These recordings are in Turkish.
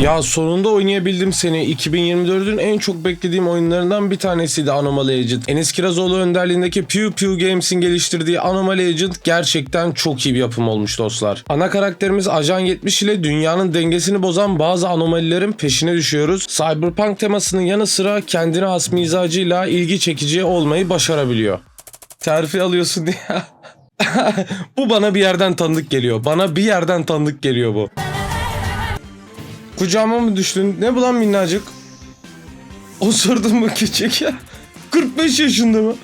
Ya sonunda oynayabildim seni. 2024'ün en çok beklediğim oyunlarından bir tanesiydi Anomaly Agent. Enes Kirazoğlu önderliğindeki Pew Pew Games'in geliştirdiği Anomaly Agent gerçekten çok iyi bir yapım olmuş dostlar. Ana karakterimiz Ajan 70 ile dünyanın dengesini bozan bazı anomalilerin peşine düşüyoruz. Cyberpunk temasının yanı sıra kendine has mizacıyla ilgi çekici olmayı başarabiliyor. Terfi alıyorsun diye. bu bana bir yerden tanıdık geliyor. Bana bir yerden tanıdık geliyor bu. Kucağıma mı düştün? Ne bu lan minnacık? Osurdun mu küçük ya? 45 yaşında mı?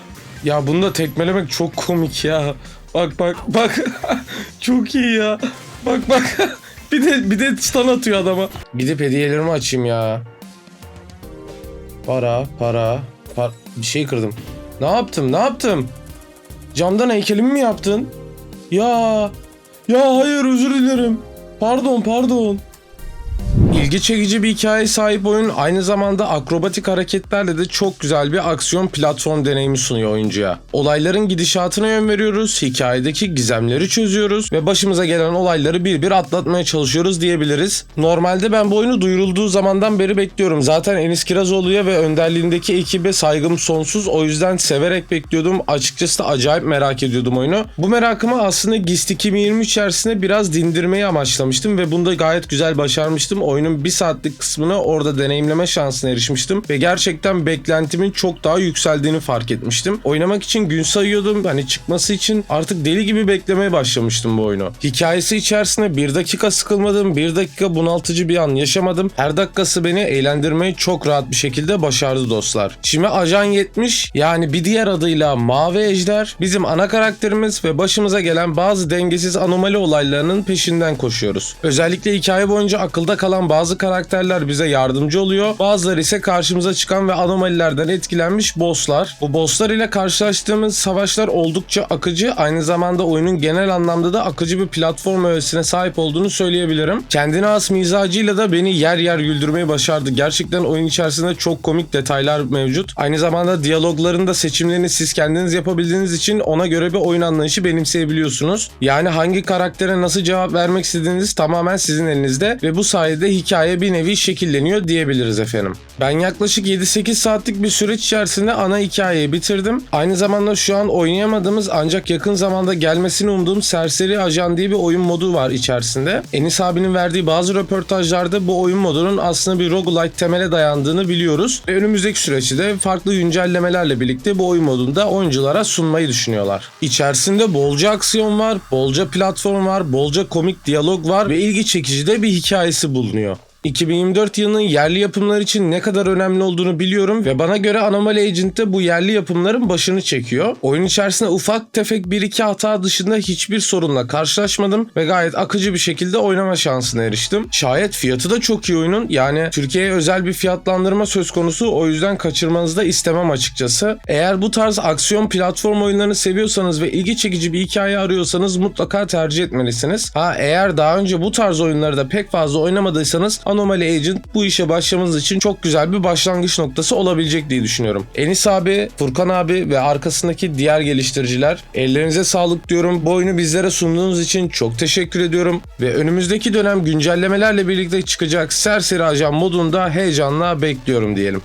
Ya bunu da tekmelemek çok komik ya. Bak bak bak. çok iyi ya. Bak bak. bir de bir de stun atıyor adama. Gidip hediyelerimi açayım ya. Para, para, para. Bir şey kırdım. Ne yaptım? Ne yaptım? Camdan heykelimi mi yaptın? Ya. Ya hayır özür dilerim. Pardon pardon. İlgi çekici bir hikaye sahip oyun aynı zamanda akrobatik hareketlerle de çok güzel bir aksiyon platform deneyimi sunuyor oyuncuya. Olayların gidişatına yön veriyoruz, hikayedeki gizemleri çözüyoruz ve başımıza gelen olayları bir bir atlatmaya çalışıyoruz diyebiliriz. Normalde ben bu oyunu duyurulduğu zamandan beri bekliyorum. Zaten Enis Kirazoğlu'ya ve önderliğindeki ekibe saygım sonsuz. O yüzden severek bekliyordum. Açıkçası da acayip merak ediyordum oyunu. Bu merakımı aslında GIST 2023 içerisinde biraz dindirmeyi amaçlamıştım ve bunda gayet güzel başarmıştım. Oyunun bir saatlik kısmını orada deneyimleme şansına erişmiştim ve gerçekten beklentimin çok daha yükseldiğini fark etmiştim. Oynamak için gün sayıyordum. Hani çıkması için artık deli gibi beklemeye başlamıştım bu oyunu. Hikayesi içerisinde bir dakika sıkılmadım, bir dakika bunaltıcı bir an yaşamadım. Her dakikası beni eğlendirmeyi çok rahat bir şekilde başardı dostlar. Şimdi Ajan 70 yani bir diğer adıyla Mavi Ejder bizim ana karakterimiz ve başımıza gelen bazı dengesiz anomali olaylarının peşinden koşuyoruz. Özellikle hikaye boyunca akılda kalan bazı karakterler bize yardımcı oluyor. Bazıları ise karşımıza çıkan ve anomalilerden etkilenmiş bosslar. Bu bosslar ile karşılaştığımız savaşlar oldukça akıcı. Aynı zamanda oyunun genel anlamda da akıcı bir platform öğesine sahip olduğunu söyleyebilirim. Kendine has mizacıyla da beni yer yer güldürmeyi başardı. Gerçekten oyun içerisinde çok komik detaylar mevcut. Aynı zamanda diyalogların da seçimlerini siz kendiniz yapabildiğiniz için ona göre bir oyun anlayışı benimseyebiliyorsunuz. Yani hangi karaktere nasıl cevap vermek istediğiniz tamamen sizin elinizde ve bu sayede hikaye bir nevi şekilleniyor diyebiliriz efendim. Ben yaklaşık 7-8 saatlik bir süreç içerisinde ana hikayeyi bitirdim. Aynı zamanda şu an oynayamadığımız ancak yakın zamanda gelmesini umduğum Serseri Ajan diye bir oyun modu var içerisinde. Enis abinin verdiği bazı röportajlarda bu oyun modunun aslında bir roguelike temele dayandığını biliyoruz. Ve önümüzdeki süreçte de farklı güncellemelerle birlikte bu oyun modunu da oyunculara sunmayı düşünüyorlar. İçerisinde bolca aksiyon var, bolca platform var, bolca komik diyalog var ve ilgi çekici de bir hikayesi bulunuyor. 2024 yılının yerli yapımlar için ne kadar önemli olduğunu biliyorum ve bana göre Anomaly Agent de bu yerli yapımların başını çekiyor. Oyun içerisinde ufak tefek bir iki hata dışında hiçbir sorunla karşılaşmadım ve gayet akıcı bir şekilde oynama şansına eriştim. Şayet fiyatı da çok iyi oyunun yani Türkiye'ye özel bir fiyatlandırma söz konusu o yüzden kaçırmanızı da istemem açıkçası. Eğer bu tarz aksiyon platform oyunlarını seviyorsanız ve ilgi çekici bir hikaye arıyorsanız mutlaka tercih etmelisiniz. Ha eğer daha önce bu tarz oyunları da pek fazla oynamadıysanız Anomaly Agent bu işe başlamanız için çok güzel bir başlangıç noktası olabilecek diye düşünüyorum. Enis abi, Furkan abi ve arkasındaki diğer geliştiriciler ellerinize sağlık diyorum. Bu oyunu bizlere sunduğunuz için çok teşekkür ediyorum. Ve önümüzdeki dönem güncellemelerle birlikte çıkacak Serseri Ajan modunda heyecanla bekliyorum diyelim.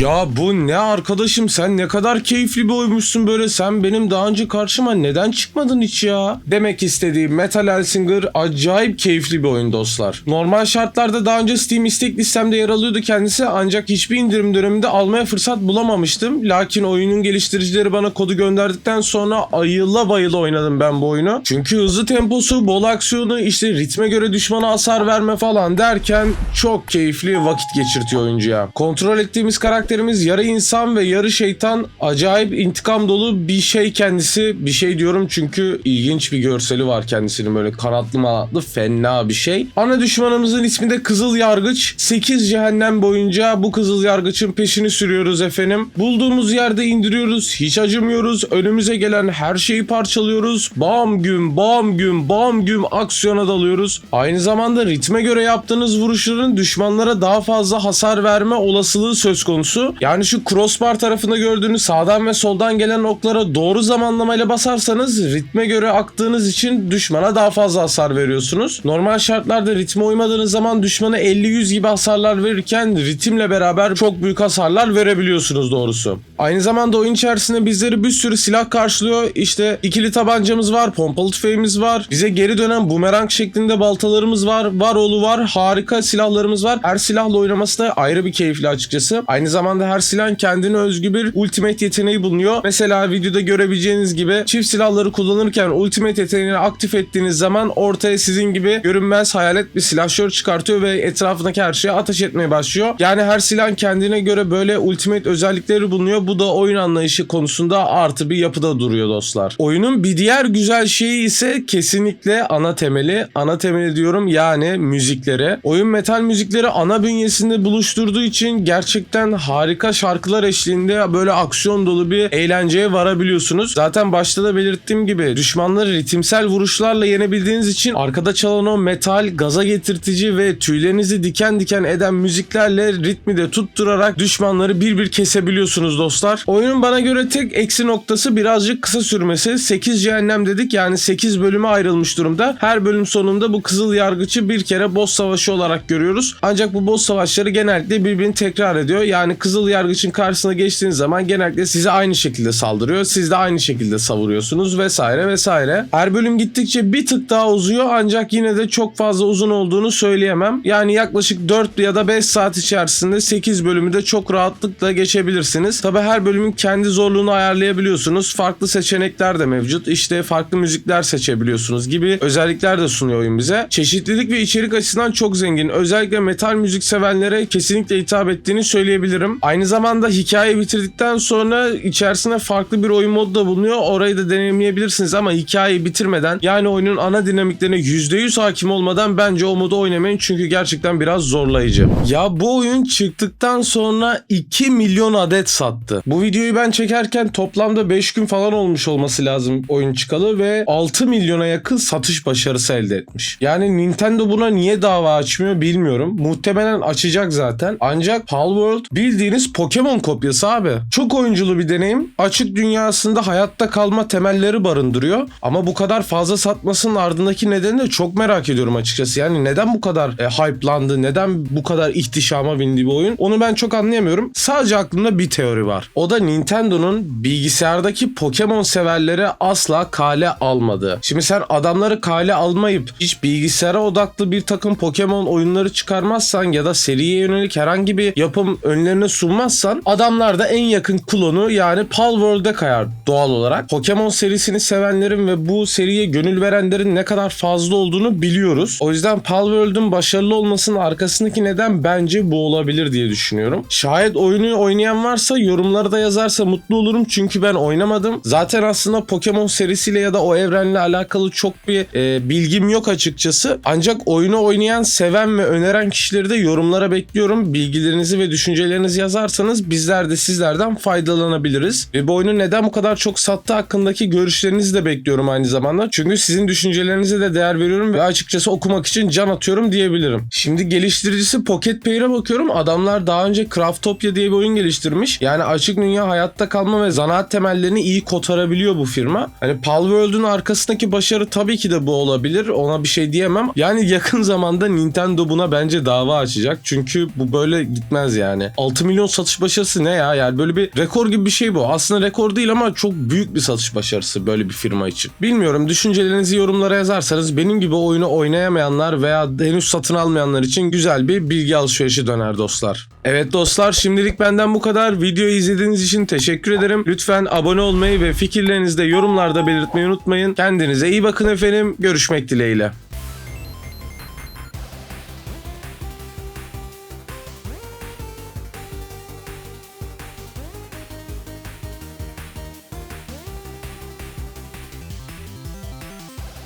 Ya bu ne arkadaşım sen ne kadar keyifli bir oymuşsun böyle sen benim daha önce karşıma neden çıkmadın hiç ya? Demek istediğim Metal Hellsinger acayip keyifli bir oyun dostlar. Normal şartlarda daha önce Steam istek listemde yer alıyordu kendisi ancak hiçbir indirim döneminde almaya fırsat bulamamıştım. Lakin oyunun geliştiricileri bana kodu gönderdikten sonra ayıla bayıla oynadım ben bu oyunu. Çünkü hızlı temposu, bol aksiyonu, işte ritme göre düşmana hasar verme falan derken çok keyifli vakit geçirtiyor oyuncuya. Kontrol ettiğimiz karakterimiz yarı insan ve yarı şeytan acayip intikam dolu bir şey kendisi. Bir şey diyorum çünkü ilginç bir görseli var kendisinin böyle kanatlı manatlı fena bir şey. Ana düşmanımızın ismi de Kızıl Yargıç. 8 cehennem boyunca bu Kızıl Yargıç'ın peşini sürüyoruz efendim. Bulduğumuz yerde indiriyoruz. Hiç acımıyoruz. Önümüze gelen her şeyi parçalıyoruz. Bam güm bam güm bam güm aksiyona dalıyoruz. Aynı zamanda ritme göre yaptığınız vuruşların düşmanlara daha fazla hasar verme olasılığı söz konusu. Doğrusu. Yani şu crossbar tarafında gördüğünüz sağdan ve soldan gelen oklara doğru zamanlamayla basarsanız ritme göre aktığınız için düşmana daha fazla hasar veriyorsunuz. Normal şartlarda ritme uymadığınız zaman düşmana 50-100 gibi hasarlar verirken ritimle beraber çok büyük hasarlar verebiliyorsunuz doğrusu. Aynı zamanda oyun içerisinde bizleri bir sürü silah karşılıyor. İşte ikili tabancamız var, pompalı tüfeğimiz var. Bize geri dönen bumerang şeklinde baltalarımız var. Varolu var. Harika silahlarımız var. Her silahla oynaması da ayrı bir keyifli açıkçası. Aynı zamanda her silahın kendine özgü bir ultimate yeteneği bulunuyor. Mesela videoda görebileceğiniz gibi çift silahları kullanırken ultimate yeteneğini aktif ettiğiniz zaman ortaya sizin gibi görünmez hayalet bir silahşör çıkartıyor ve etrafındaki her şeye ateş etmeye başlıyor. Yani her silahın kendine göre böyle ultimate özellikleri bulunuyor. Bu da oyun anlayışı konusunda artı bir yapıda duruyor dostlar. Oyunun bir diğer güzel şeyi ise kesinlikle ana temeli. Ana temeli diyorum yani müzikleri. Oyun metal müzikleri ana bünyesinde buluşturduğu için gerçekten harika şarkılar eşliğinde böyle aksiyon dolu bir eğlenceye varabiliyorsunuz. Zaten başta da belirttiğim gibi düşmanları ritimsel vuruşlarla yenebildiğiniz için arkada çalan o metal, gaza getirtici ve tüylerinizi diken diken eden müziklerle ritmi de tutturarak düşmanları bir bir kesebiliyorsunuz dostlar. Oyunun bana göre tek eksi noktası birazcık kısa sürmesi. 8 cehennem dedik yani 8 bölüme ayrılmış durumda. Her bölüm sonunda bu kızıl yargıcı bir kere boss savaşı olarak görüyoruz. Ancak bu boss savaşları genellikle birbirini tekrar ediyor. Yani kızıl yargıçın karşısına geçtiğiniz zaman genellikle size aynı şekilde saldırıyor. Siz de aynı şekilde savuruyorsunuz vesaire vesaire. Her bölüm gittikçe bir tık daha uzuyor ancak yine de çok fazla uzun olduğunu söyleyemem. Yani yaklaşık 4 ya da 5 saat içerisinde 8 bölümü de çok rahatlıkla geçebilirsiniz. Tabi her bölümün kendi zorluğunu ayarlayabiliyorsunuz. Farklı seçenekler de mevcut. İşte farklı müzikler seçebiliyorsunuz gibi özellikler de sunuyor oyun bize. Çeşitlilik ve içerik açısından çok zengin. Özellikle metal müzik sevenlere kesinlikle hitap ettiğini söyleyebilirim. Aynı zamanda hikayeyi bitirdikten sonra içerisinde farklı bir oyun modu da bulunuyor. Orayı da deneyimleyebilirsiniz ama hikayeyi bitirmeden yani oyunun ana dinamiklerine %100 hakim olmadan bence o modu oynamayın çünkü gerçekten biraz zorlayıcı. Ya bu oyun çıktıktan sonra 2 milyon adet sattı. Bu videoyu ben çekerken toplamda 5 gün falan olmuş olması lazım oyun çıkalı ve 6 milyona yakın satış başarısı elde etmiş. Yani Nintendo buna niye dava açmıyor bilmiyorum. Muhtemelen açacak zaten. Ancak Palworld bildiğiniz Pokemon kopyası abi. Çok oyunculu bir deneyim. Açık dünyasında hayatta kalma temelleri barındırıyor. Ama bu kadar fazla satmasının ardındaki nedeni de çok merak ediyorum açıkçası. Yani neden bu kadar e, hype'landı? Neden bu kadar ihtişama bindi bu oyun? Onu ben çok anlayamıyorum. Sadece aklımda bir teori var. O da Nintendo'nun bilgisayardaki Pokemon severlere asla kale almadı. Şimdi sen adamları kale almayıp hiç bilgisayara odaklı bir takım Pokemon oyunları çıkarmazsan ya da seriye yönelik herhangi bir yapım önlerine sunmazsan adamlar da en yakın klonu yani Palworld'e kayar doğal olarak. Pokemon serisini sevenlerin ve bu seriye gönül verenlerin ne kadar fazla olduğunu biliyoruz. O yüzden Palworld'un başarılı olmasının arkasındaki neden bence bu olabilir diye düşünüyorum. Şayet oyunu oynayan varsa yorumları da yazarsa mutlu olurum çünkü ben oynamadım. Zaten aslında Pokemon serisiyle ya da o evrenle alakalı çok bir e, bilgim yok açıkçası. Ancak oyunu oynayan, seven ve öneren kişileri de yorumlara bekliyorum. Bilgilerinizi ve düşüncelerinizi yazarsanız bizler de sizlerden faydalanabiliriz. Ve bu oyunun neden bu kadar çok sattığı hakkındaki görüşlerinizi de bekliyorum aynı zamanda. Çünkü sizin düşüncelerinize de değer veriyorum ve açıkçası okumak için can atıyorum diyebilirim. Şimdi geliştiricisi Pocket Pair'e bakıyorum. Adamlar daha önce Craftopia diye bir oyun geliştirmiş. Yani açık dünya hayatta kalma ve zanaat temellerini iyi kotarabiliyor bu firma. Hani Palworld'un arkasındaki başarı tabii ki de bu olabilir. Ona bir şey diyemem. Yani yakın zamanda Nintendo buna bence dava açacak. Çünkü bu böyle gitmez yani. 6 milyon satış başarısı ne ya? Yani böyle bir rekor gibi bir şey bu. Aslında rekor değil ama çok büyük bir satış başarısı böyle bir firma için. Bilmiyorum düşüncelerinizi yorumlara yazarsanız benim gibi oyunu oynayamayanlar veya henüz satın almayanlar için güzel bir bilgi alışverişi döner dostlar. Evet dostlar şimdilik benden bu kadar. Videoyu izlediğiniz için teşekkür ederim. Lütfen abone olmayı ve fikirlerinizi de yorumlarda belirtmeyi unutmayın. Kendinize iyi bakın efendim. Görüşmek dileğiyle.